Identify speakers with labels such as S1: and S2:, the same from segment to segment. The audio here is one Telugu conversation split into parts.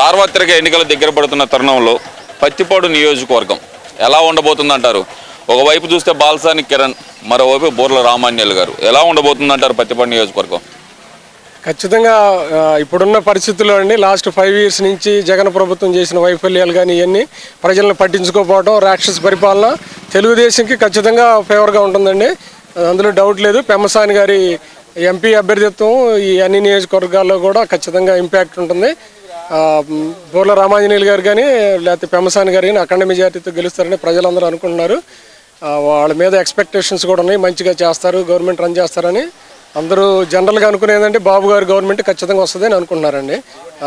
S1: సార్వత్రిక ఎన్నికల దగ్గర పడుతున్న తరుణంలో పత్తిపాడు నియోజకవర్గం ఎలా ఉండబోతుందంటారు? ఒకవైపు చూస్తే బాలసాని కిరణ్ మరోవైపు బోర్ల రామాన్యాలు గారు. ఎలా ఉండబోతుందంటారు పత్తిపాడు నియోజకవర్గం?
S2: ఖచ్చితంగా ఇప్పుడున్న పరిస్థితుల్లో అండి లాస్ట్ ఫైవ్ ఇయర్స్ నుంచి జగన్ ప్రభుత్వం చేసిన వైఫల్యాలు కానీ ఇవన్నీ ప్రజలను పట్టించుకోకపోవడం రాక్షస పరిపాలన తెలుగుదేశంకి ఖచ్చితంగా ఫేవర్గా ఉంటుందండి. అందులో డౌట్ లేదు. పెమ్మసాని గారి ఎంపీ అభ్యర్థిత్వం ఈ అన్ని నియోజకవర్గాల్లో కూడా ఖచ్చితంగా ఇంపాక్ట్ ఉంటుంది. బోర్ల రామాంజనేయులు గారు కానీ లేకపోతే పెమ్మసాని గారు కానీ అఖండ మెజార్టీతో గెలుస్తారని ప్రజలందరూ అనుకుంటున్నారు. వాళ్ళ మీద ఎక్స్పెక్టేషన్స్ కూడా ఉన్నాయి. మంచిగా చేస్తారు గవర్నమెంట్ రన్ చేస్తారని. అందరూ జనరల్గా అనుకునేదంటే బాబు గారు గవర్నమెంట్ ఖచ్చితంగా వస్తుందని అనుకుంటున్నారండి.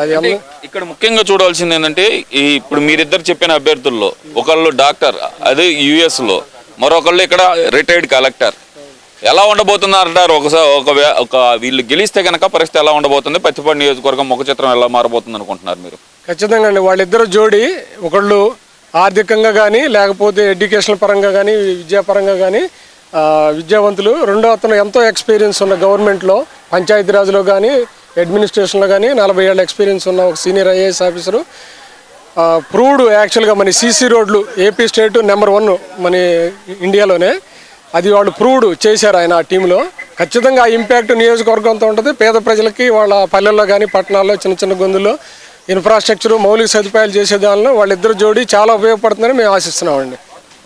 S2: అది
S1: ఇక్కడ ముఖ్యంగా చూడాల్సింది ఏంటంటే ఈ ఇప్పుడు మీరిద్దరు చెప్పిన అభ్యర్థుల్లో ఒకళ్ళు డాక్టర్ అదే యుఎస్లో మరొకళ్ళు ఇక్కడ రిటైర్డ్ కలెక్టర్ ఎలా ఉండబోతున్నారు ఒకసారి ఒక ఒక వీళ్ళు గెలిస్తే కనుక పరిస్థితి ఎలా ఉండబోతుంది? పత్తిపాడు నియోజకవర్గం ముఖ చిత్రం ఎలా మారబోతుంది అనుకుంటున్నారు మీరు?
S2: ఖచ్చితంగా అండి. వాళ్ళిద్దరు జోడి ఒకళ్ళు ఆర్థికంగా కానీ లేకపోతే ఎడ్యుకేషన్ పరంగా కానీ విద్యాపరంగా కానీ విద్యావంతులు. రెండో అతను ఎంతో ఎక్స్పీరియన్స్ ఉన్న గవర్నమెంట్లో పంచాయతీరాజ్లో కానీ అడ్మినిస్ట్రేషన్లో కానీ నలభై ఏళ్ళ ఎక్స్పీరియన్స్ ఉన్న ఒక సీనియర్ ఐఏఎస్ ఆఫీసరు. ప్రూవ్డ్ యాక్చువల్గా మన సీసీ రోడ్లు ఏపీ స్టేట్ నెంబర్ వన్ మన ఇండియాలోనే. అది వాళ్ళు ప్రూవ్డ్ చేశారు ఆయన ఆ టీంలో. ఖచ్చితంగా ఆ ఇంపాక్ట్ నియోజకవర్గంతో ఉంటుంది. పేద ప్రజలకి వాళ్ళ పల్లెల్లో కానీ పట్టణాల్లో చిన్న చిన్న గొంతుల్లో ఇన్ఫ్రాస్ట్రక్చర్ మౌలిక సదుపాయాలు చేసే దానిలో వాళ్ళిద్దరు జోడి చాలా ఉపయోగపడుతుందని మేము ఆశిస్తున్నామండి.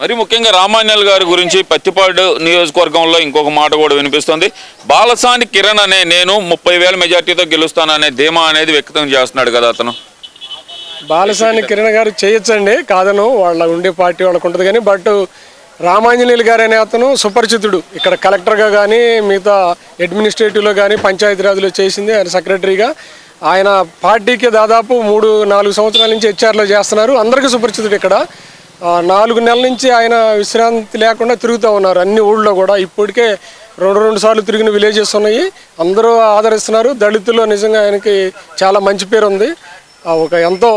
S1: మరి ముఖ్యంగా రామాన్యాల్ గారి గురించి పత్తిపాడు నియోజకవర్గంలో ఇంకొక మాట కూడా వినిపిస్తుంది. బాలసాని కిరణ్ అనే నేను ముప్పై వేల మెజార్టీతో గెలుస్తాననే ధీమా అనేది వ్యక్తం చేస్తున్నాడు కదా అతను.
S2: బాలసాని కిరణ్ గారు చేయొచ్చండి. కాదను వాళ్ళ ఉండే పార్టీ వాళ్ళకు ఉంటుంది కానీ బట్ రామాంజనేయులు గారు అనే అతను సుపరిచితుడు. ఇక్కడ కలెక్టర్గా కానీ మిగతా అడ్మినిస్ట్రేటివ్లో కానీ పంచాయతీరాజ్లో చేసింది ఆయన సెక్రటరీగా. ఆయన పార్టీకి దాదాపు మూడు నాలుగు సంవత్సరాల నుంచి హెచ్ఆర్లో చేస్తున్నారు. అందరికీ సుపరిచితుడు ఇక్కడ. నాలుగు నెలల నుంచి ఆయన విశ్రాంతి లేకుండా తిరుగుతూ ఉన్నారు. అన్ని ఊళ్ళో కూడా. ఇప్పటికే రెండు రెండు సార్లు తిరిగిన విలేజెస్ ఉన్నాయి. అందరూ ఆదరిస్తున్నారు. దళితుల్లో నిజంగా ఆయనకి చాలా మంచి పేరు ఉంది. ఒక ఎంతో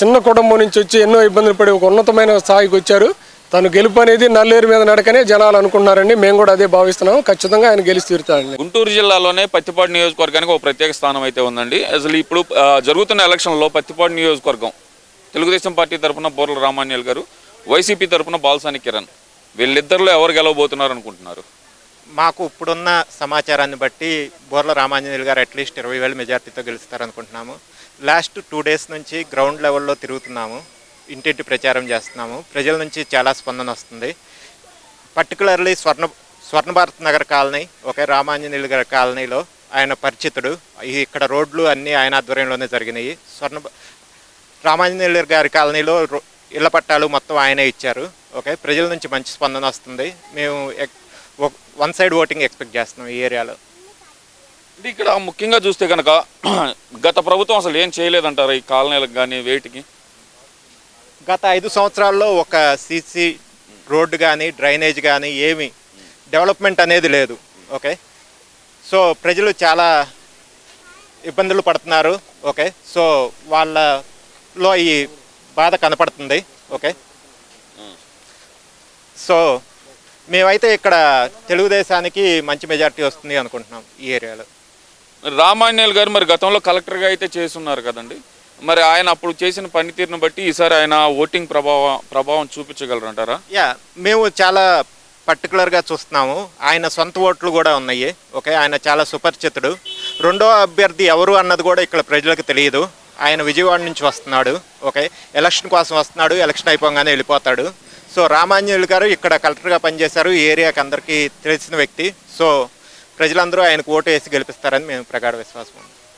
S2: చిన్న కుటుంబం నుంచి వచ్చి ఎన్నో ఇబ్బందులు పడి ఒక ఉన్నతమైన స్థాయికి వచ్చారు. తను గెలుపు అనేది నల్లేరు మీద నడకనే జనాలు అనుకుంటున్నారండి మేము కూడా అదే భావిస్తున్నాం. ఖచ్చితంగా ఆయన గెలిచి తీరుతాడండి.
S1: గుంటూరు జిల్లాలోనే పత్తిపాడు నియోజకవర్గానికి ఒక ప్రత్యేక స్థానం అయితే ఉందండి. అసలు ఇప్పుడు జరుగుతున్న ఎలక్షన్లో పత్తిపాడు నియోజకవర్గం తెలుగుదేశం పార్టీ తరఫున బోర్ల రామాన్యాల్ గారు వైసీపీ తరఫున బాలసాని కిరణ్ వీళ్ళిద్దరిలో ఎవరు గెలవబోతున్నారు అనుకుంటున్నారు?
S3: మాకు ఇప్పుడున్న సమాచారాన్ని బట్టి బోర్ల రామాంజనేయులు గారు అట్లీస్ట్ ఇరవై వేల మెజార్టీతో గెలుస్తారనుకుంటున్నాము. లాస్ట్ టూ డేస్ నుంచి గ్రౌండ్ లెవెల్లో తిరుగుతున్నాము. ఇంటింటి ప్రచారం చేస్తున్నాము. ప్రజల నుంచి చాలా స్పందన వస్తుంది. పర్టికులర్లీ స్వర్ణ స్వర్ణ భారత్ నగర్ కాలనీ ఒకే రామాంజనేయులు గారి కాలనీలో ఆయన పరిచితుడు. ఇక్కడ రోడ్లు అన్నీ ఆయన ఆధ్వర్యంలోనే జరిగినాయి. స్వర్ణ భ- రామాంజనేయులు గారి కాలనీలో రో- ఇళ్ళ పట్టాలు మొత్తం ఆయనే ఇచ్చారు. ఓకే ప్రజల నుంచి మంచి స్పందన వస్తుంది. మేము ఎక్- వన్ సైడ్ ఓటింగ్ ఎక్స్పెక్ట్ చేస్తున్నాం ఈ ఏరియాలో.
S1: ఇక్కడ ముఖ్యంగా చూస్తే కనుక గత ప్రభుత్వం అసలు ఏం చేయలేదంటారు ఈ కాలనీలకు కానీ వేటికి?
S3: గత ఐదు సంవత్సరాల్లో ఒక సీసీ రోడ్డు కానీ డ్రైనేజ్ కానీ ఏమి డెవలప్మెంట్ అనేది లేదు. ఓకే? సో ప్రజలు చాలా ఇబ్బందులు పడుతున్నారు. ఓకే? సో వాళ్ళలో ఈ బాధ కనపడుతుంది. ఓకే? సో మేమైతే ఇక్కడ తెలుగుదేశానికి మంచి మెజారిటీ వస్తుంది అనుకుంటున్నాం ఈ ఏరియాలో.
S1: మరి రామాన్యాల్ గారు మరి గతంలో కలెక్టర్గా అయితే చేస్తున్నారు కదండి. మరి ఆయన అప్పుడు చేసిన పనితీరును బట్టి ఈసారి ఆయన ఓటింగ్ ప్రభావం ప్రభావం చూపించగలరంటారా?
S3: యా మేము చాలా పర్టికులర్గా చూస్తున్నాము. ఆయన సొంత ఓట్లు కూడా ఉన్నాయి. ఓకే ఆయన చాలా సుపరిచితుడు. రెండో అభ్యర్థి ఎవరు అన్నది కూడా ఇక్కడ ప్రజలకు తెలియదు. ఆయన విజయవాడ నుంచి వస్తున్నాడు. ఓకే ఎలక్షన్ కోసం వస్తున్నాడు. ఎలక్షన్ అయిపోగానే వెళ్ళిపోతాడు. సో రామాంజనులు గారు ఇక్కడ కలెక్టర్గా పనిచేశారు. ఈ ఏరియాకి అందరికీ తెలిసిన వ్యక్తి. సో ప్రజలందరూ ఆయనకు ఓటు వేసి గెలిపిస్తారని మేము ప్రగాఢ విశ్వాసం ఉంది.